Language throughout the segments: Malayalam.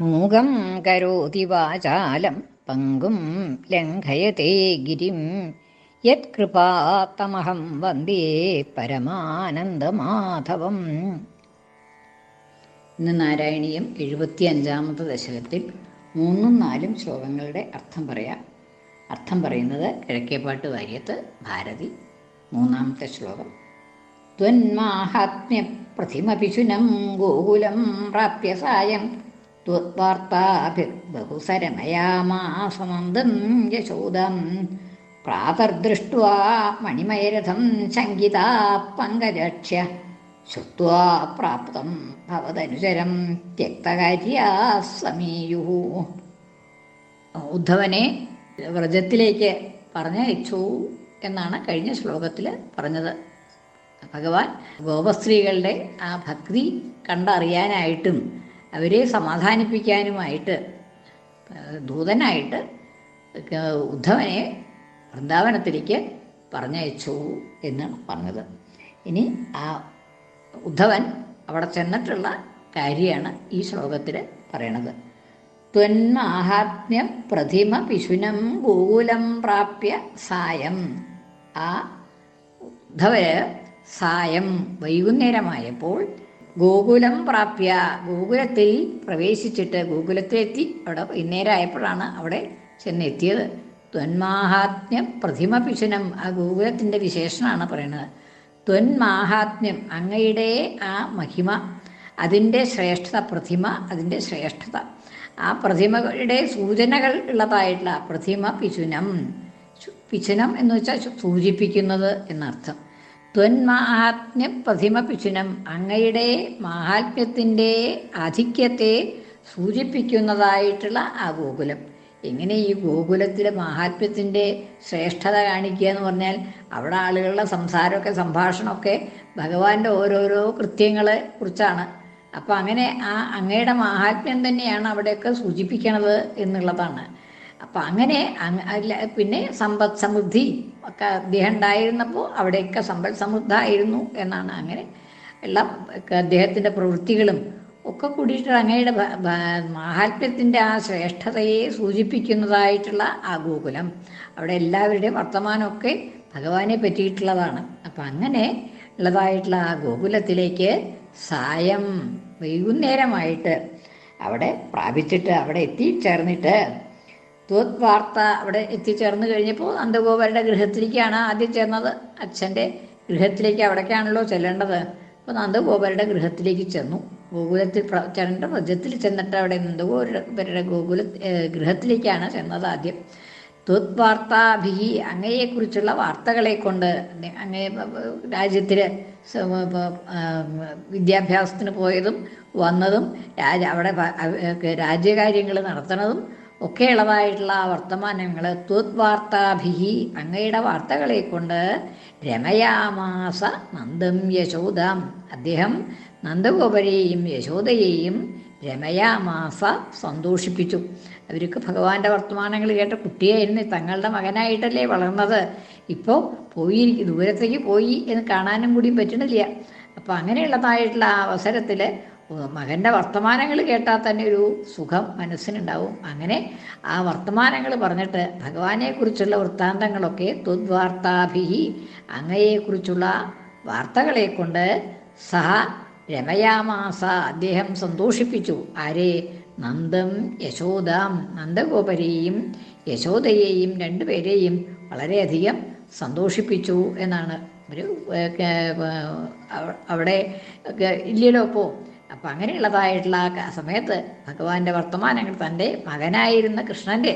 മൂകം കരോതി വാചാലം പങ്കും ലംഘയത്തെ ഗിരിം. യത്കൃപാത്തമഹം വന്ദേ പരമാനന്ദമാധവം. ഇന്ന് നാരായണീയം എഴുപത്തി അഞ്ചാമത്തെ ദശകത്തിൽ മൂന്നും നാലും ശ്ലോകങ്ങളുടെ അർത്ഥം പറയാം. അർത്ഥം പറയുന്നത് കിഴക്കേപ്പാട്ട് വാര്യത്ത് ഭാരതി മൂന്നാമത്തെ ശ്ലോകം. ത്വന്മാഹാത്മ്യ പ്രതിമപിശുനം ഗോകുലം പ്രാപ്യ സായം ത്വത്വാർത്താഭിർബഹുസരമയാമാസമന്ദം യശോദം. പ്രാതർദൃഷ്ട്വാ മണിമയരഥം ശങ്കിതാ പങ്കജക്ഷ്യ ശ്രുത്വാ പ്രാപ്തം ഭവതനുചരം ത്യക്തകാര്യാ സമീയു. ഉദ്ധവനെ വ്രജത്തിലേക്ക് പറഞ്ഞയച്ചു എന്നാണ് കഴിഞ്ഞ ശ്ലോകത്തിൽ പറഞ്ഞത്. ഭഗവാൻ ഗോപസ്ത്രീകളുടെ ആ ഭക്തി കണ്ടറിയാനായിട്ടും അവരെ സമാധാനിപ്പിക്കാനുമായിട്ട് ദൂതനായിട്ട് ഉദ്ധവനെ വൃന്ദാവനത്തിലേക്ക് പറഞ്ഞയച്ചു എന്നാണ് പറഞ്ഞത്. ഇനി ആ ഉദ്ധവൻ അവിടെ ചെന്നിട്ടുള്ള കാര്യമാണ് ഈ ശ്ലോകത്തിൽ പറയണത്. ത്വന്മാഹാത്മ്യം പ്രതിമ പിശുനം ഗോകുലം പ്രാപ്യ സായം. ആ ഉദ്ധവര് സായം വൈകുന്നേരമായപ്പോൾ ഗോകുലം പ്രാപ്യ. ഗോകുലത്തിൽ പ്രവേശിച്ചിട്ട് ഗോകുലത്തിലെത്തി അവിടെ വൈകുന്നേരമായപ്പോഴാണ് അവിടെ ചെന്നെത്തിയത്. ത്വന്മാഹാത്മ്യം പ്രതിമ പിശുനം ആ ഗോകുലത്തിന്റെ വിശേഷണമാണ് പറയുന്നത്. ത്വന്മാഹാത്മ്യം അങ്ങയുടെ ആ മഹിമ അതിന്റെ ശ്രേഷ്ഠത പ്രതിമ അതിന്റെ ശ്രേഷ്ഠത. ആ പ്രതിമകളുടെ സൂചനകൾ ഉള്ളതായിട്ടുള്ള പ്രതിമ പിശുനം. പിശുനം എന്ന് വെച്ചാൽ സൂചിപ്പിക്കുന്നത് എന്നർത്ഥം. ത്വന്മാഹാത്മ്യ പ്രതിമപിശുനം അങ്ങയുടെ മാഹാത്മ്യത്തിന്റെ ആധിക്യത്തെ സൂചിപ്പിക്കുന്നതായിട്ടുള്ള ആ ഗോകുലം. എങ്ങനെ ഈ ഗോകുലത്തിലെ മാഹാത്മ്യത്തിന്റെ ശ്രേഷ്ഠത കാണിക്കുക എന്ന് പറഞ്ഞാൽ അവിടെ ആളുകളുടെ സംസാരമൊക്കെ സംഭാഷണമൊക്കെ ഭഗവാന്റെ ഓരോരോ കൃത്യങ്ങളെ കുറിച്ചാണ്. അപ്പം അങ്ങനെ ആ അങ്ങയുടെ മാഹാത്മ്യം തന്നെയാണ് അവിടെയൊക്കെ സൂചിപ്പിക്കണത് എന്നുള്ളതാണ്. അപ്പം അങ്ങനെ പിന്നെ സമ്പദ് സമൃദ്ധി ഒക്കെ അദ്ദേഹം ഉണ്ടായിരുന്നപ്പോൾ അവിടെയൊക്കെ സമ്പദ് സമൃദ്ധമായിരുന്നു എന്നാണ് അങ്ങനെ എല്ലാം അദ്ദേഹത്തിന്റെ പ്രവൃത്തികളും ഒക്കെ കൂടിയിട്ട് അങ്ങയുടെ മാഹാത്മ്യത്തിന്റെ ആ ശ്രേഷ്ഠതയെ സൂചിപ്പിക്കുന്നതായിട്ടുള്ള ആ ഗോകുലം അവിടെ എല്ലാവരുടെയും വർത്തമാനമൊക്കെ ഭഗവാനെ പറ്റിയിട്ടുള്ളതാണ്. അപ്പം അങ്ങനെ ഉള്ളതായിട്ടുള്ള ആ ഗോകുലത്തിലേക്ക് സായം വൈകുന്നേരമായിട്ട് അവിടെ പ്രാപിച്ചിട്ട് അവിടെ എത്തിച്ചേർന്നിട്ട് ത്വത് വാർത്ത അവിടെ എത്തിച്ചേർന്ന് കഴിഞ്ഞപ്പോൾ നന്ദഗോപരുടെ ഗൃഹത്തിലേക്കാണ് ആദ്യം ചെന്നത് അച്ഛന്റെ ഗൃഹത്തിലേക്ക് അവിടേക്കാണല്ലോ ചെല്ലേണ്ടത്. അപ്പോൾ നന്ദഗോപരുടെ ഗൃഹത്തിലേക്ക് ചെന്നു. ഗോകുലത്തിൽ ചേട്ടന്റെ വ്രജത്തിൽ ചെന്നിട്ട് അവിടെ നന്ദഗോപരുടെ ഗോകുല ഗൃഹത്തിലേക്കാണ് ചെന്നത് ആദ്യം. ത്വത് വാർത്താഭിഹി അങ്ങയെക്കുറിച്ചുള്ള വാർത്തകളെ കൊണ്ട് അങ്ങേ രാജ്യത്തിൽ വിദ്യാഭ്യാസത്തിന് പോയതും വന്നതും രാജ അവിടെ രാജ്യകാര്യങ്ങൾ നടത്തുന്നതും ഒക്കെ ഇളവായിട്ടുള്ള വർത്തമാനങ്ങൾ ത്വത്വാർത്താഭിഹി അങ്ങയുടെ വാർത്തകളെ കൊണ്ട് രമയാമാസ നന്ദം യശോദാം. അദ്ദേഹം നന്ദഗോപരെയും യശോദയെയും രമയാമാസ സന്തോഷിപ്പിച്ചു. അവർക്ക് ഭഗവാന്റെ വർത്തമാനങ്ങൾ കേട്ട കുട്ടിയായിരുന്നു തങ്ങളുടെ മകനായിട്ടല്ലേ വളർന്നത്. ഇപ്പോൾ പോയി ദൂരത്തേക്ക് പോയി എന്ന് കാണാനും കൂടി പറ്റണില്ല. അപ്പോൾ അങ്ങനെയുള്ളതായിട്ടുള്ള ആ അവസരത്തിൽ മകന്റെ വർത്തമാനങ്ങൾ കേട്ടാൽ തന്നെ ഒരു സുഖം മനസ്സിനുണ്ടാവും. അങ്ങനെ ആ വർത്തമാനങ്ങൾ പറഞ്ഞിട്ട് ഭഗവാനെക്കുറിച്ചുള്ള വൃത്താന്തങ്ങളൊക്കെ ത്വദ്വാർത്താഭിഹി അങ്ങയെക്കുറിച്ചുള്ള വാർത്തകളെ കൊണ്ട് സഹ രമയാമാസ അദ്ദേഹം സന്തോഷിപ്പിച്ചു. ആരെ? നന്ദം യശോദാം നന്ദഗോപരെയും യശോദയെയും രണ്ടുപേരെയും വളരെയധികം സന്തോഷിപ്പിച്ചു എന്നാണ്. ഒരു അവിടെ ഇല്ലല്ലോ ഇപ്പോൾ അപ്പം അങ്ങനെയുള്ളതായിട്ടുള്ള ആ സമയത്ത് ഭഗവാന്റെ വർത്തമാനങ്ങൾ തന്റെ മകനായിരുന്ന കൃഷ്ണന്റെ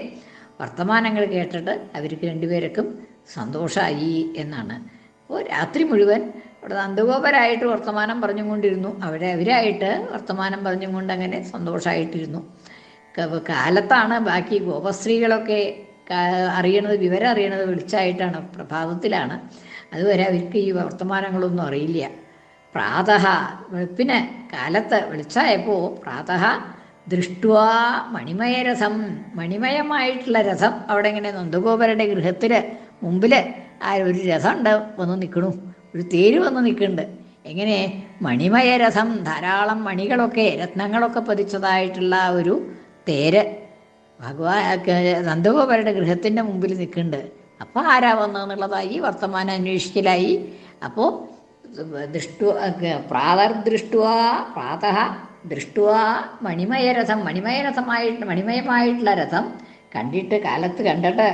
വർത്തമാനങ്ങൾ കേട്ടിട്ട് അവർക്ക് രണ്ടുപേർക്കും സന്തോഷമായി എന്നാണ്. അപ്പോൾ രാത്രി മുഴുവൻ അവിടെ നന്ദഗോപരായിട്ട് വർത്തമാനം പറഞ്ഞുകൊണ്ടിരുന്നു. അവിടെ അവരായിട്ട് വർത്തമാനം പറഞ്ഞുകൊണ്ട് അങ്ങനെ സന്തോഷമായിട്ടിരുന്നു കാലത്താണ് ബാക്കി ഗോപസ്ത്രീകളൊക്കെ അറിയണത് വിവരം അറിയണത് വെളിച്ചായിട്ടാണ് പ്രഭാതത്തിലാണ്. അതുവരെ അവർക്ക് ഈ വർത്തമാനങ്ങളൊന്നും അറിയില്ല. പ്രാതഃ. വെളുപ്പിന് കാലത്ത് വെളിച്ചായപ്പോൾ പ്രാതഃ ദൃഷ്ടുവാ മണിമയരഥം മണിമയമായിട്ടുള്ള രഥം അവിടെ ഇങ്ങനെ നന്ദഗോപരുടെ ഗൃഹത്തിൽ മുമ്പിൽ ആ ഒരു രഥം ഉണ്ട് വന്ന് നിൽക്കണു ഒരു തേര് വന്ന് നിൽക്കുന്നുണ്ട് എങ്ങനെ? മണിമയ രഥം. ധാരാളം മണികളൊക്കെ രത്നങ്ങളൊക്കെ പതിച്ചതായിട്ടുള്ള ഒരു തേര് ഭഗവാൻ നന്ദഗോപരുടെ ഗൃഹത്തിന്റെ മുമ്പിൽ നിൽക്കുന്നുണ്ട് അപ്പോൾ ആരാ വന്നതെന്നുള്ളതായി വർത്തമാനം അന്വേഷിക്കലായി. അപ്പോൾ ദൃഷ്ടു പ്രാതർദൃഷ്ടുവാ പ്രാതഃ ദൃഷ്ടുവാ മണിമയരഥം മണിമയരഥമായിട്ട് മണിമയമായിട്ടുള്ള രഥം കണ്ടിട്ട് കാലത്ത് കണ്ടിട്ട്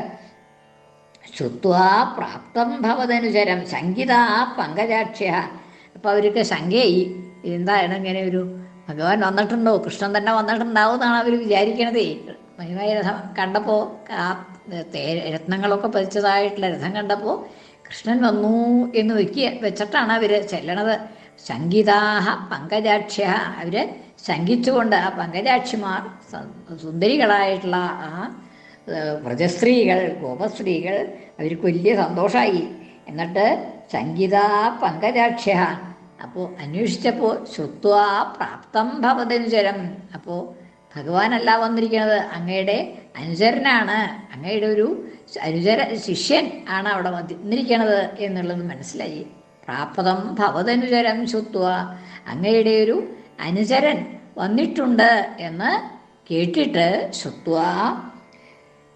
ശ്രുത്വാ പ്രാപ്തം ഭവതനുചരം ശങ്കിത പങ്കജാക്ഷ്യ. അപ്പം അവർക്ക് ശങ്കയായി എന്താണ് ഇങ്ങനെ ഒരു ഭഗവാൻ വന്നിട്ടുണ്ടോ? കൃഷ്ണൻ തന്നെ വന്നിട്ടുണ്ടാവും എന്നാണ് അവർ വിചാരിക്കണതേ. മഹിമായ രഥം കണ്ടപ്പോൾ ആ രത്നങ്ങളൊക്കെ പതിച്ചതായിട്ടുള്ള രഥം കണ്ടപ്പോൾ കൃഷ്ണൻ വന്നു എന്ന് വെക്കുക വെച്ചിട്ടാണ് അവർ ചെല്ലണത്. സംഗീതാഹ പങ്കജാക്ഷ്യ അവർ ശങ്കിച്ചുകൊണ്ട് ആ പങ്കജാക്ഷിമാർ സുന്ദരികളായിട്ടുള്ള ആ വ്രജസ്ത്രീകൾ ഗോപസ്ത്രീകൾ അവർക്ക് വലിയ സന്തോഷമായി എന്നിട്ട് സംഗീത പങ്കജാക്ഷ്യ അപ്പോൾ അന്വേഷിച്ചപ്പോൾ ശ്രുത്വാ പ്രാപ്തം ഭവതനുചരം അപ്പോൾ ഭഗവാനല്ല വന്നിരിക്കുന്നത് അങ്ങയുടെ അനുചരനാണ്. അങ്ങയുടെ ഒരു അനുചര ശിഷ്യൻ ആണ് അവിടെ വന്നിരിക്കണത് എന്നുള്ളത് മനസ്സിലായി. പ്രാപ്തം ഭവതനുചരം ശുത്വ അങ്ങയുടെ ഒരു അനുചരൻ വന്നിട്ടുണ്ട് എന്ന് കേട്ടിട്ട് ശുത്വ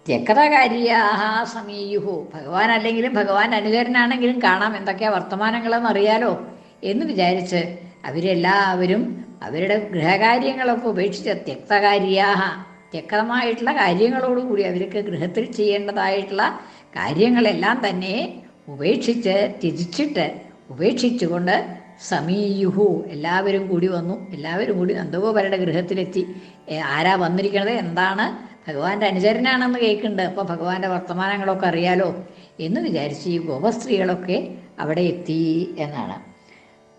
ത്യക്തകാരിയാഹ സമീയുഹു. ഭഗവാൻ അല്ലെങ്കിലും ഭഗവാൻ അനുചരനാണെങ്കിലും കാണാം എന്തൊക്കെയാ വർത്തമാനങ്ങളെന്ന് അറിയാലോ എന്ന് വിചാരിച്ച് അവരെല്ലാവരും അവരുടെ ഗൃഹകാര്യങ്ങളൊക്കെ ഉപേക്ഷിച്ച് ത്യക്തകാരിയാഹ ത്യക്തമായിട്ടുള്ള കാര്യങ്ങളോടുകൂടി അവർക്ക് ഗൃഹത്തിൽ ചെയ്യേണ്ടതായിട്ടുള്ള കാര്യങ്ങളെല്ലാം തന്നെ ഉപേക്ഷിച്ച് തിരിച്ചിട്ട് ഉപേക്ഷിച്ചുകൊണ്ട് സമീയുഹു. എല്ലാവരും കൂടി വന്നു. എല്ലാവരും കൂടി നന്ദഗോപരുടെ ഗൃഹത്തിലെത്തി. ആരാ വന്നിരിക്കണത്? എന്താണ്? ഭഗവാന്റെ അനുചരനാണെന്ന് കേൾക്കുന്നുണ്ട്. അപ്പോൾ ഭഗവാന്റെ വർത്തമാനങ്ങളൊക്കെ അറിയാലോ എന്ന് വിചാരിച്ച് ഈ ഗോപസ്ത്രീകളൊക്കെ അവിടെ എത്തി എന്നാണ്.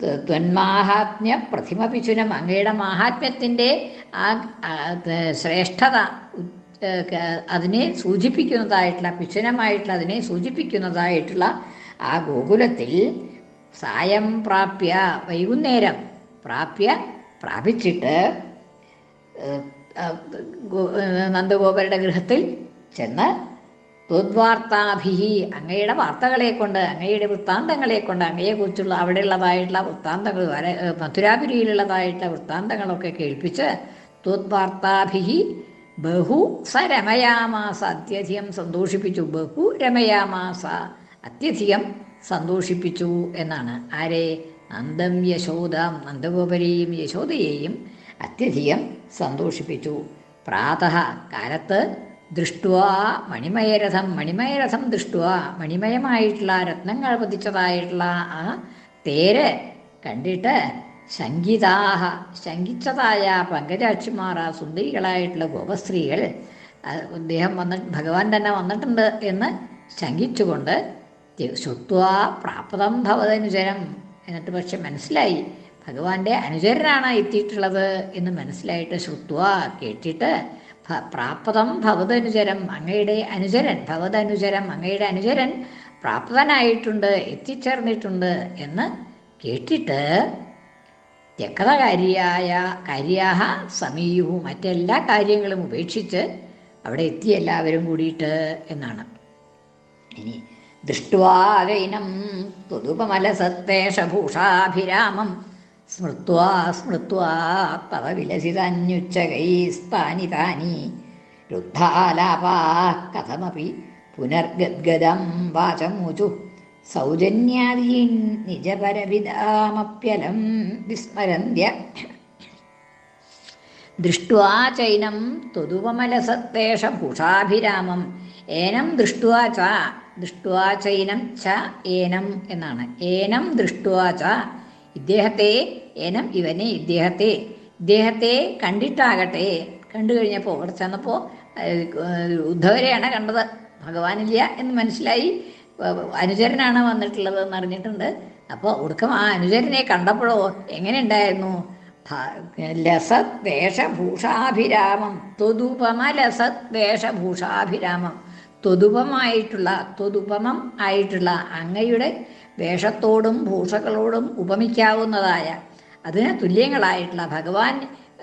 ത്വന്മാഹാത്മ്യ പ്രതിമ പിശുനം അങ്ങയുടെ മാഹാത്മ്യത്തിന്റെ ആ ശ്രേഷ്ഠത അതിനെ സൂചിപ്പിക്കുന്നതായിട്ടുള്ള പിശുനമായിട്ടുള്ള അതിനെ സൂചിപ്പിക്കുന്നതായിട്ടുള്ള ആ ഗോകുലത്തിൽ സായം പ്രാപ്യ വൈകുന്നേരം പ്രാപ്യ പ്രാപിച്ചിട്ട് നന്ദഗോപരുടെ ഗൃഹത്തിൽ ചെന്ന് ത്വദ്വാർത്താഭിഹി. അങ്ങയുടെ വാർത്തകളെ കൊണ്ട് അങ്ങയുടെ വൃത്താന്തങ്ങളെ കൊണ്ട് അങ്ങയെക്കുറിച്ചുള്ള അവിടെയുള്ളതായിട്ടുള്ള വൃത്താന്തങ്ങൾ വരെ മധുരാപുരിയിലുള്ളതായിട്ടുള്ള വൃത്താന്തങ്ങളൊക്കെ കേൾപ്പിച്ച് ത്വദ്വാർത്താഭിഹി ബഹു സ രമയാമാസ അത്യധികം സന്തോഷിപ്പിച്ചു. ബഹു രമയാമാസ അത്യധികം സന്തോഷിപ്പിച്ചു എന്നാണ്. ആരെ? നന്ദം യശോദാം നന്ദഗോപരെയും യശോദയെയും അത്യധികം സന്തോഷിപ്പിച്ചു. പ്രാതഃ കാലത്ത് ദൃഷ്ടുവാ മണിമയരഥം മണിമയരഥം ദൃഷ്ടുവാ. മണിമയമായിട്ടുള്ള രത്നങ്ങൾ പതിച്ചതായിട്ടുള്ള ആ തേര് കണ്ടിട്ട് ശങ്കിതാഹ ശങ്കിച്ചതായ പങ്കജാക്ഷിമാർ ആ സുന്ദരികളായിട്ടുള്ള ഗോപസ്ത്രീകൾ അദ്ദേഹം വന്ന ഭഗവാൻ തന്നെ വന്നിട്ടുണ്ട് എന്ന് ശങ്കിച്ചുകൊണ്ട് ശ്രുത്വാ പ്രാപ്തം ഭവതനുചരം എന്നിട്ട് പക്ഷെ മനസ്സിലായി ഭഗവാന്റെ അനുചരനാണ് എത്തിയിട്ടുള്ളത് എന്ന് മനസ്സിലായിട്ട് ശ്രുത്വ കേട്ടിട്ട് പ്രാപ്തം ഭവതനുചരം അങ്ങയുടെ അനുചരൻ ഭവതനുചരം അങ്ങയുടെ അനുചരൻ പ്രാപ്തനായിട്ടുണ്ട് എത്തിച്ചേർന്നിട്ടുണ്ട് എന്ന് കേട്ടിട്ട് ത്യക്തകാരിയായ കാര്യാഹ സമീയു മറ്റെല്ലാ കാര്യങ്ങളും ഉപേക്ഷിച്ച് അവിടെ എത്തി എല്ലാവരും കൂടിയിട്ട് എന്നാണ്. ഇനി ദൃഷ്ടുവാകൈനം തുതുപമലസത്തേഷഭൂഷാഭിരാമം സ്മൃത്വാ സ്മൃത്വാ തവ വിലസിതന്യുച്ചകൈസ്താനി താനി രുദ്ധാലാപാ കഥമപി പുനർഗദ്ഗദം വാചമൂചു. സൗജന്യാദീൻ നിജപരവിദാമപ്യലം വിസ്മരന്ത്യ. ദൃഷ്ട്വാ ചൈനം തുതുപമലസത്തേഷഭൂഷാഭിരാമം ഏനം ദൃഷ്ട്വാ ച ദൃഷ്ട്വാ ചൈനം ച ഏനം എന്നാണ്. ഏനം ദൃഷ്ട്വാ ച ഇദ്ദേഹത്തെ ഏനം ഇവനെ ഇദ്ദേഹത്തെ. ഇദ്ദേഹത്തെ കണ്ടിട്ടാകട്ടെ. കണ്ടു കഴിഞ്ഞപ്പോൾ അവിടെ ചെന്നപ്പോൾ ഉദ്ധവരെയാണ് കണ്ടത്. ഭഗവാനില്ല എന്ന് മനസ്സിലായി. അനുചരനാണ് വന്നിട്ടുള്ളത് എന്ന് അറിഞ്ഞിട്ടുണ്ട്. അപ്പോൾ ഒടുക്കം ആ അനുചരനെ കണ്ടപ്പോഴോ എങ്ങനെ ഉണ്ടായിരുന്നു ലസത് വേഷഭൂഷാഭിരാമം. ത്വതുപമ ലസത് വേഷഭൂഷാഭിരാമം. ത്വതുപമായിട്ടുള്ള ത്വതുപമം ആയിട്ടുള്ള അങ്ങയുടെ വേഷത്തോടും ഭൂഷകളോടും ഉപമിക്കാവുന്നതായ അതിന് തുല്യങ്ങളായിട്ടുള്ള ഭഗവാൻ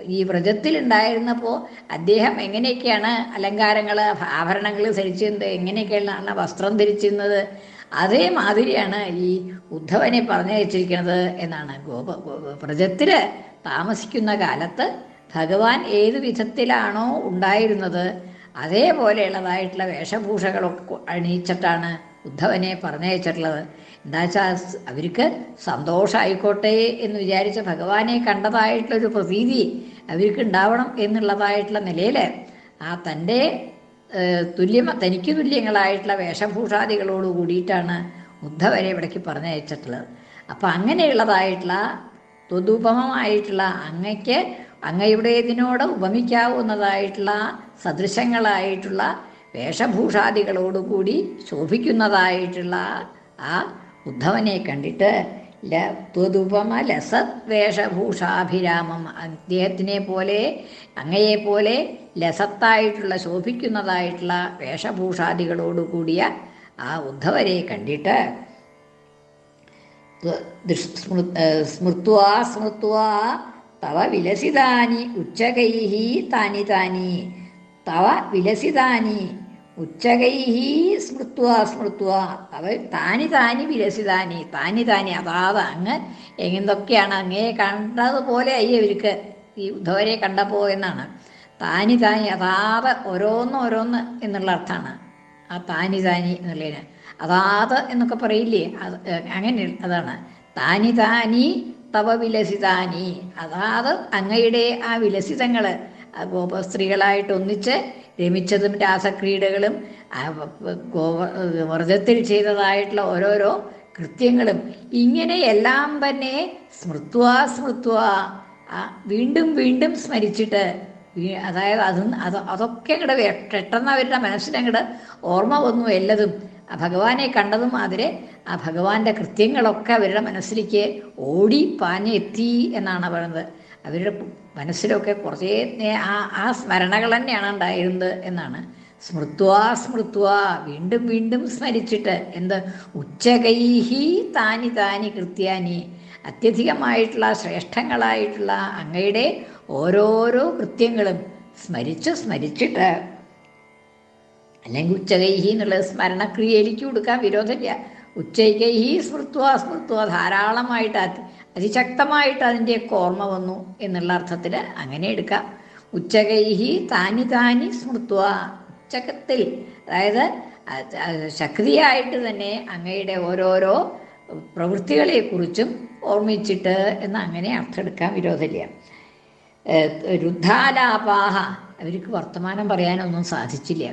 ഈ വ്രജത്തിലുണ്ടായിരുന്നപ്പോൾ അദ്ദേഹം എങ്ങനെയൊക്കെയാണ് അലങ്കാരങ്ങൾ ആഭരണങ്ങൾ ധരിച്ചിരുന്നത് എങ്ങനെയൊക്കെയാണ് വസ്ത്രം ധരിച്ചിരുന്നത് അതേമാതിരിയാണ് ഈ ഉദ്ധവനെ പറഞ്ഞു പറഞ്ഞയച്ചിരിക്കുന്നത് എന്നാണ് ഗോപ വ്രജത്തിൽ താമസിക്കുന്ന കാലത്ത് ഭഗവാൻ ഏത് വിധത്തിലാണോ ഉണ്ടായിരുന്നത് അതേപോലെയുള്ളതായിട്ടുള്ള വേഷഭൂഷകളൊക്കെ അണിയിച്ചിട്ടാണ് ഉദ്ധവനെ പറഞ്ഞയച്ചിട്ടുള്ളത്. എന്താ വെച്ചാൽ അവർക്ക് സന്തോഷമായിക്കോട്ടെ എന്ന് വിചാരിച്ച ഭഗവാനെ കണ്ടതായിട്ടുള്ളൊരു പ്രതീതി അവർക്ക് ഉണ്ടാവണം എന്നുള്ളതായിട്ടുള്ള നിലയിൽ ആ തന്റെ തുല്യം തനിക്ക് തുല്യങ്ങളായിട്ടുള്ള വേഷഭൂഷാദികളോട് കൂടിയിട്ടാണ് ഉദ്ധവരെ ഇവിടേക്ക് പറഞ്ഞയച്ചിട്ടുള്ളത്. അപ്പം അങ്ങനെയുള്ളതായിട്ടുള്ള ത്വതുപമമായിട്ടുള്ള അങ്ങയ്ക്ക് അങ്ങയുടേതിനോട് ഉപമിക്കാവുന്നതായിട്ടുള്ള സദൃശങ്ങളായിട്ടുള്ള വേഷഭൂഷാദികളോടുകൂടി ശോഭിക്കുന്നതായിട്ടുള്ള ആ ഉദ്ധവനെ കണ്ടിട്ട് ലത്വതുപമ ത്വതുപമ ലസത് വേഷഭൂഷാഭിരാമം. അദ്ദേഹത്തിനെ പോലെ അങ്ങയെ പോലെ ലസത്തായിട്ടുള്ള ശോഭിക്കുന്നതായിട്ടുള്ള വേഷഭൂഷാദികളോടുകൂടിയ ആ ഉദ്ധവരെ കണ്ടിട്ട് സ്മൃത്വാ സ്മൃത്വാ തവ വിലസിതാനി ഉച്ചകൈ താനി താനി തവ വിലസിതാനി ഉച്ചകൈഹി സ്മൃത്വ സ്മൃത്വ. അവ താനി താനി വിലസിതാനി താനി താനി അതാത് അങ്ങ് എന്തൊക്കെയാണ് അങ്ങേ കണ്ടതുപോലെ ആയി അവർക്ക് ഈ ഉദ്ധവരെ കണ്ടപ്പോ എന്നാണ്. താനി താനി അതാത് ഓരോന്ന് ഓരോന്ന് എന്നുള്ള അർത്ഥമാണ്. ആ താനി താനി എന്നുള്ളതിന്. അതാത് എന്നൊക്കെ പറയില്ലേ? അത് അങ്ങനെ അതാണ്. താനി താനി തവ വിലസിതാനി അതാത് അങ്ങയുടെ ആ വിലസിതങ്ങൾ ഗോപസ്ത്രീകളായിട്ട് ഒന്നിച്ച് രമിച്ചതും രാസക്രീഡകളും വ്രതത്തിൽ ചെയ്തതായിട്ടുള്ള ഓരോരോ കൃത്യങ്ങളും. ഇങ്ങനെയെല്ലാം തന്നെ സ്മൃത്വ സ്മൃത്വ വീണ്ടും വീണ്ടും സ്മരിച്ചിട്ട് അതായത് അത് അത് അതൊക്കെ ഇങ്ങടെ പെട്ടെന്ന് അവരുടെ മനസ്സിനങ്ങട് ഓർമ്മ വന്നു എല്ലതും. ആ ഭഗവാനെ കണ്ടതും അതിരെ ആ ഭഗവാന്റെ കൃത്യങ്ങളൊക്കെ അവരുടെ മനസ്സിലേക്ക് ഓടി പാഞ്ഞെത്തി എന്നാണ് പറയുന്നത്. അവരുടെ മനസ്സിലൊക്കെ കുറേ ആ ആ സ്മരണകൾ തന്നെയാണ് ഉണ്ടായിരുന്നത് എന്നാണ്. സ്മൃത്വാ സ്മൃത്വാ വീണ്ടും വീണ്ടും സ്മരിച്ചിട്ട് എന്ത്? ഉച്ചകൈഹി താനി താനി കൃത്യാനി. അത്യധികമായിട്ടുള്ള ശ്രേഷ്ഠങ്ങളായിട്ടുള്ള അങ്ങയുടെ ഓരോരോ കൃത്യങ്ങളും സ്മരിച്ച് സ്മരിച്ചിട്ട് അല്ലെങ്കിൽ ഉച്ചകൈഹി എന്നുള്ള സ്മരണക്രിയയിലേക്ക് കൊടുക്കാൻ വിരോധമില്ല. ഉച്ചകൈഹി സ്മൃത്വാ സ്മൃത്വ ധാരാളമായിട്ട് അതിശക്തമായിട്ട് അതിന്റെയൊക്കെ ഓർമ്മ വന്നു എന്നുള്ള അർത്ഥത്തിൽ അങ്ങനെ എടുക്കാം. ഉച്ചകൈഹി താനി താനി സ്മൃത്വ. ഉച്ചകത്തിൽ. അതായത് ശക്തിയായിട്ട് തന്നെ അങ്ങയുടെ ഓരോരോ പ്രവൃത്തികളെക്കുറിച്ചും ഓർമ്മിച്ചിട്ട് എന്ന് അങ്ങനെ അർത്ഥം എടുക്കാൻ വിരോധമില്ല രുദ്ധാലാപാഹ. അവർക്ക് വർത്തമാനം പറയാനൊന്നും സാധിച്ചില്ല.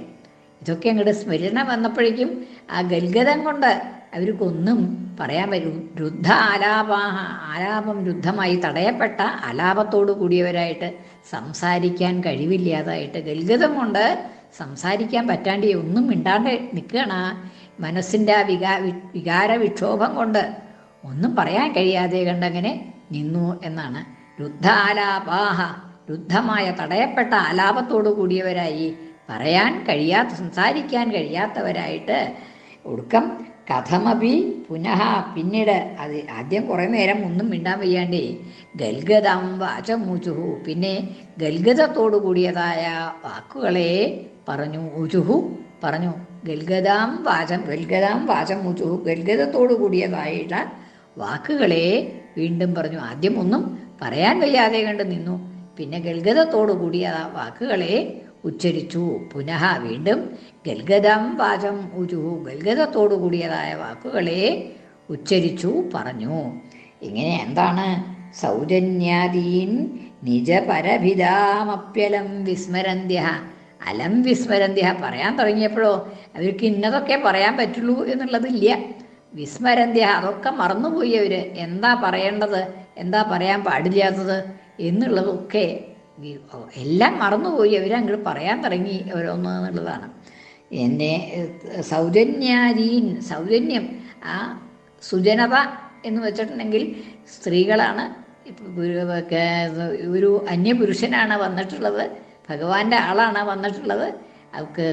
ഇതൊക്കെ അങ്ങോട്ട് സ്മരണ വന്നപ്പോഴേക്കും ആ ഗൽഗതം കൊണ്ട് അവർക്കൊന്നും പറയാൻ വരൂ രുദ്ധ ആലാപാഹ ആലാപം രുദ്ധമായി തടയപ്പെട്ട ആലാപത്തോടു കൂടിയവരായിട്ട് സംസാരിക്കാൻ കഴിവില്ലാതായിട്ട് ഗൽഗതം കൊണ്ട് സംസാരിക്കാൻ പറ്റാണ്ട് ഒന്നും മിണ്ടാണ്ട് നിൽക്കുകയാണ്. മനസ്സിന്റെ ആ വികാ വികാര വിക്ഷോഭം കൊണ്ട് ഒന്നും പറയാൻ കഴിയാതെ കണ്ടങ്ങനെ നിന്നു എന്നാണ്. രുദ്ധ ആലാപാഹ രുദ്ധമായ തടയപ്പെട്ട ആലാപത്തോടു കൂടിയവരായി പറയാൻ കഴിയാത്ത സംസാരിക്കാൻ കഴിയാത്തവരായിട്ട് ഒടുക്കം കഥമപി പുനഃ പിന്നീട്. അത് ആദ്യം കുറേ നേരം ഒന്നും മിണ്ടാൻ വയ്യാണ്ടേ. ഗൽഗതം വാചമൂചുഹു. പിന്നെ ഗൽഗതത്തോടു കൂടിയതായ വാക്കുകളെ പറഞ്ഞു. ഉചുഹു പറഞ്ഞു. ഗൽഗതാം വാചം ഗൽഗതാം വാചം ഉചുഹു ഗൽഗതത്തോടു കൂടിയതായിട്ടുള്ള വാക്കുകളെ വീണ്ടും പറഞ്ഞു. ആദ്യം ഒന്നും പറയാൻ വയ്യാതെ കണ്ട് നിന്നു. പിന്നെ ഗൽഗതത്തോടു കൂടിയ വാക്കുകളെ ഉച്ചരിച്ചു. പുനഃ വീണ്ടും ഗൽഗതം വാചം ഉരു ഗൽഗതത്തോടു കൂടിയതായ വാക്കുകളെ ഉച്ചരിച്ചു പറഞ്ഞു. ഇങ്ങനെ എന്താണ്? സൗജന്യാദീൻ നിജപരഭിതാമപ്യലം വിസ്മരന്ത്യ അലം വിസ്മരന്ത്യ പറയാൻ തുടങ്ങിയപ്പോഴോ അവർക്ക് ഇന്നതൊക്കെ പറയാൻ പറ്റുള്ളൂ എന്നുള്ളതില്ല. വിസ്മരന്ത്യ അതൊക്കെ മറന്നുപോയി അവർ എന്താ പറയേണ്ടത്? എന്താ പറയാൻ പാടില്ലാത്തത്? എന്നുള്ളതൊക്കെ എല്ലാം മറന്നുപോയി. അവരങ്ങോട്ട് പറയാൻ തുടങ്ങി ഓരോന്ന് എന്നുള്ളതാണ് എന്നെ സൗജന്യാരീൻ സൗജന്യം ആ സുജനത എന്ന് വെച്ചിട്ടുണ്ടെങ്കിൽ സ്ത്രീകളാണ് ഒരു അന്യപുരുഷനാണ് വന്നിട്ടുള്ളത്. ഭഗവാന്റെ ആളാണ് വന്നിട്ടുള്ളത്. അവർക്ക്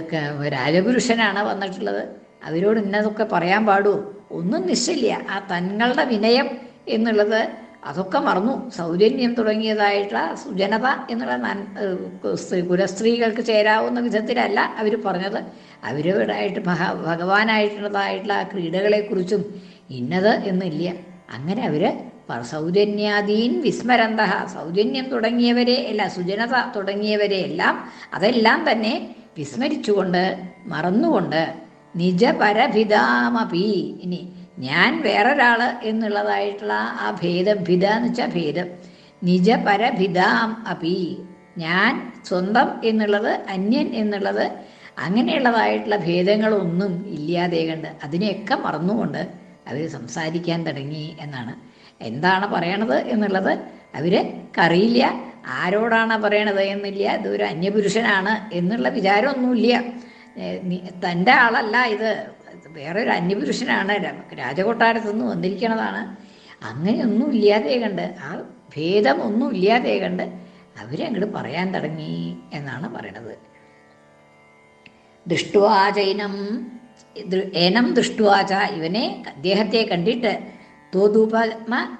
രാജപുരുഷനാണ് വന്നിട്ടുള്ളത്. അവരോട് ഇന്നതൊക്കെ പറയാൻ പാടുമോ ഒന്നും നിശ്ചയില്ല. ആ തങ്ങളുടെ വിനയം എന്നുള്ളത് അതൊക്കെ മറന്നു. സൗജന്യം തുടങ്ങിയതായിട്ടുള്ള സുജനത എന്നുള്ള കുലസ്ത്രീകൾക്ക് ചേരാവുന്ന വിധത്തിലല്ല അവർ പറഞ്ഞത്. അവരവരായിട്ട് ഭഗ ഭഗവാനായിട്ടുള്ളതായിട്ടുള്ള ആ ക്രീഡകളെക്കുറിച്ചും ഇന്നത് എന്നില്ല. അങ്ങനെ അവർ സൗജന്യാദീൻ വിസ്മരന്ത സൗജന്യം തുടങ്ങിയവരെ അല്ല സുജനത തുടങ്ങിയവരെ എല്ലാം അതെല്ലാം തന്നെ വിസ്മരിച്ചുകൊണ്ട് മറന്നുകൊണ്ട് നിജപരഭിതാമപി. ഇനി ഞാൻ വേറൊരാൾ എന്നുള്ളതായിട്ടുള്ള ആ ഭേദം ഭിത എന്ന് വെച്ചാൽ ഭേദം. നിജപരഭിതാം അപി. ഞാൻ സ്വന്തം എന്നുള്ളത് അന്യൻ എന്നുള്ളത് അങ്ങനെയുള്ളതായിട്ടുള്ള ഭേദങ്ങളൊന്നും ഇല്ലാതെ കണ്ട് അതിനെയൊക്കെ മറന്നുകൊണ്ട് അവർ സംസാരിക്കാൻ തുടങ്ങി എന്നാണ്. എന്താണ് പറയണത് എന്നുള്ളത് അവർ അറിയില്ല. ആരോടാണ് പറയണത് എന്നില്ല. ഇതൊരു അന്യപുരുഷനാണ് എന്നുള്ള വിചാരമൊന്നുമില്ല. തന്റെ ആളല്ല ഇത്. വേറൊരു അന്യപുരുഷനാണ്. ര- രാജകൊട്ടാരത്തു വന്നിരിക്കണതാണ്. അങ്ങനെയൊന്നും ഇല്ലാതെ കണ്ട് ആ ഭേദമൊന്നും ഇല്ലാതെ കണ്ട് അവരങ്ങോട്ട് പറയാൻ തുടങ്ങി എന്നാണ് പറയണത്. ദുഷ്ടുവാചൈനം ഏനം ദുഷ്ടുവാച ഇവനെ അദ്ദേഹത്തെ കണ്ടിട്ട് ത്വദൂപമ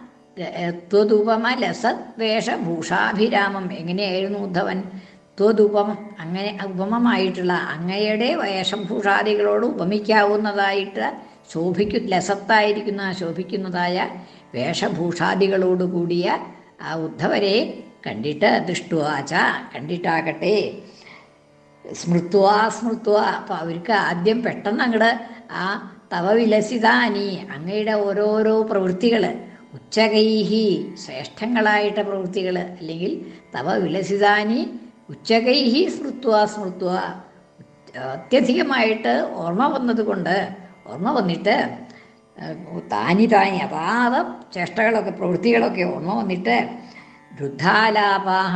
ത്വദൂപമ ലസത് വേഷഭൂഷാഭിരാമം എങ്ങനെയായിരുന്നു ഉദ്ധവൻ? ത്വതുപമം അങ്ങനെ ഉപമമായിട്ടുള്ള അങ്ങയുടെ വേഷഭൂഷാദികളോട് ഉപമിക്കാവുന്നതായിട്ട് ശോഭിക്കു ലസത്തായിരിക്കുന്ന ശോഭിക്കുന്നതായ വേഷഭൂഷാദികളോട് കൂടിയ ആ ഉദ്ധവരെ കണ്ടിട്ട് ദൃഷ്ടുവാച കണ്ടിട്ടാകട്ടെ. സ്മൃത്വ സ്മൃത്വ. അപ്പം അവർക്ക് ആദ്യം പെട്ടെന്ന് അങ്ങോട്ട് ആ തവ വിലസിതാനി അങ്ങയുടെ ഓരോരോ പ്രവൃത്തികൾ ഉച്ചകൈഹി ശ്രേഷ്ഠങ്ങളായിട്ട് പ്രവൃത്തികൾ അല്ലെങ്കിൽ തവ വിലസിതാനി ഉച്ചകൈഹി സ്മൃത്വ സ്മൃത്വ. അത്യധികമായിട്ട് ഓർമ്മ വന്നതുകൊണ്ട് ഓർമ്മ വന്നിട്ട് താനി താനി അതാത് ചേഷ്ടകളൊക്കെ പ്രവൃത്തികളൊക്കെ ഓർമ്മ വന്നിട്ട് വൃദ്ധാലാപാഹ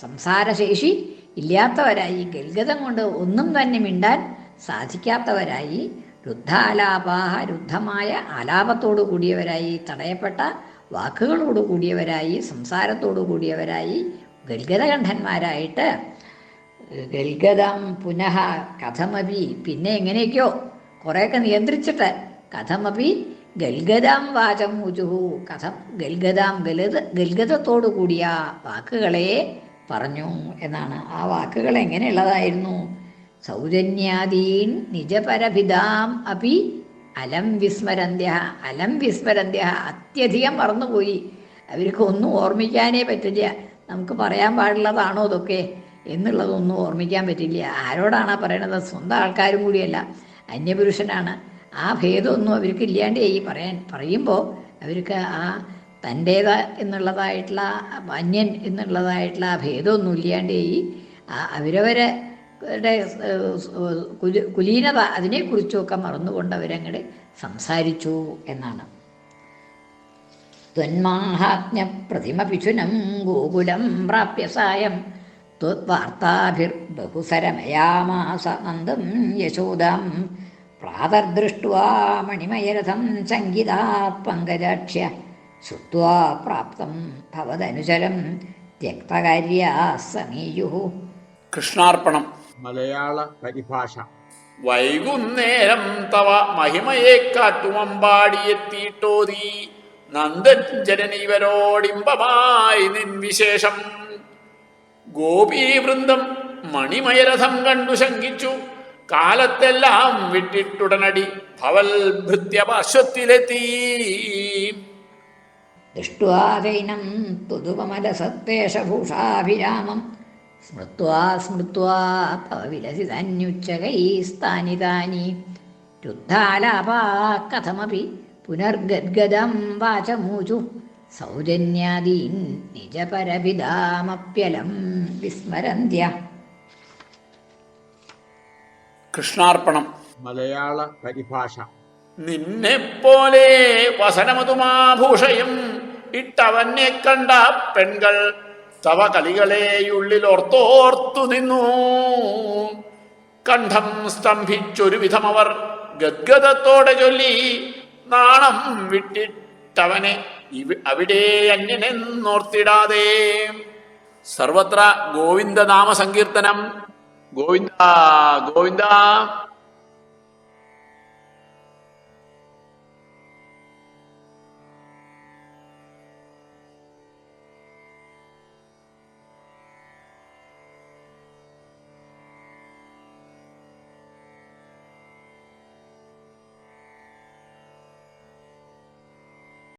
സംസാരശേഷി ഇല്ലാത്തവരായി ഗൽഗതം കൊണ്ട് ഒന്നും തന്നെ മിണ്ടാൻ സാധിക്കാത്തവരായി രുദ്ധാലാപാഹ രുദ്ധമായ ആലാപത്തോടു കൂടിയവരായി തടയപ്പെട്ട വാക്കുകളോട് കൂടിയവരായി സംസാരത്തോടു കൂടിയവരായി ഗൽഗതകണ്ഠന്മാരായിട്ട് ഗൽഗതം പുനഃ കഥമപി പിന്നെ എങ്ങനെയൊക്കെയോ കുറേയൊക്കെ നിയന്ത്രിച്ചിട്ട് കഥമപി ഗൽഗതാം വാചം ഉചുഹു കഥം ഗൽഗതാം ഗലത് ഗൽഗതത്തോടു കൂടിയ വാക്കുകളെ പറഞ്ഞു എന്നാണ്. ആ വാക്കുകൾ എങ്ങനെയുള്ളതായിരുന്നു? സൗജന്യാദീൻ നിജപരഭിതാം അപി അലം വിസ്മരന്ത്യ അലം വിസ്മരന്ത്യ അത്യധികം മറന്നുപോയി. അവർക്ക് ഒന്നും ഓർമ്മിക്കാനേ പറ്റില്ല. നമുക്ക് പറയാൻ പാടുള്ളതാണോ ഇതൊക്കെ? എന്നുള്ളതൊന്നും ഓർമ്മിക്കാൻ പറ്റില്ല. ആരോടാണ് പറയണത്? സ്വന്തം ആൾക്കാരും കൂടിയല്ല. അന്യപുരുഷനാണ്. ആ ഭേദമൊന്നും അവർക്ക് ഇല്ലാണ്ടേ ഈ പറയാൻ. പറയുമ്പോൾ അവർക്ക് ആ തന്റേത് എന്നുള്ളതായിട്ടുള്ള അന്യൻ എന്നുള്ളതായിട്ടുള്ള ആ ഭേദമൊന്നും ഇല്ലാണ്ടേ ഈ അവരവരെ കുലീനത അതിനെക്കുറിച്ചൊക്കെ മറന്നുകൊണ്ട് അവരങ്ങടെ സംസാരിച്ചു എന്നാണ്. ത്വന്മാഹാത്മ്യ പ്രതിമപിശുനം ഗോകുലം പ്രാപ്യ സായം. ത്വദ്വാർത്താഭിർ ബഹുസരമയാമാസ നന്ദം യശോദാം. പ്രാതർദൃഷ്ട്വാ മണിമയരഥം ശങ്കിതാ പങ്കജാക്ഷ്യ. ശ്രുവാ പ്രാപ്തം ഭവതനുചരം ത്യക്തകാര്യാ കൃഷ്ണാർപ്പണം. മലയാള പരിഭാഷ. വൈകുന്നേരം തവ മഹിമയെ കാട്ടുമമ്പാടിയെത്തിയിട്ടോതി നന്ദജനനിവരോടിമ്പമായി നിൻ വിശേഷം. ഗോപീവൃന്ദം മണിമയരഥം കണ്ടു ശങ്കിച്ചു. കാലത്തെല്ലാം വിട്ടിട്ടുടനടി ഭവൽ ഭൃത്യപാർശ്വത്തിലെത്തി. ദൃഷ്ട്വാദൈനം തുതുപമലസത്വേഷഭൂഷാഭിരാമം. സ്മൃത്വാ സ്മൃത്വാ ഭവവിലസിതന്യുച്ചകൈസ്താനി താനി രുദ്ധാലാപാ കഥമപി പുനർഗദ്ഗദം വാചമൂചു. സൗജന്യാദീൻ നിജപരഭിതാമപ്യലം വിസ്മരന്ത്യ. കൃഷ്ണാർപ്പണം. മലയാള പരിഭാഷ. നിന്നെ പോലെ വസനമതുമാഭൂഷയും ഇട്ടവനെ കണ്ട പെൺകൾ തവ കലികളെയുള്ളിൽ ഓർത്തോർത്തു നിന്നു. കണ്ഠം സ്തംഭിച്ചൊരു വിധമവർ ഗദ്ഗതത്തോടെ ചൊല്ലി നാണം വിട്ടിട്ടവനെ ഇവ- അവിടെ അന്യനെന്നോർത്തിടാതെ. സർവത്ര ഗോവിന്ദനാമ സങ്കീർത്തനം ഗോവിന്ദ ഗോവിന്ദ.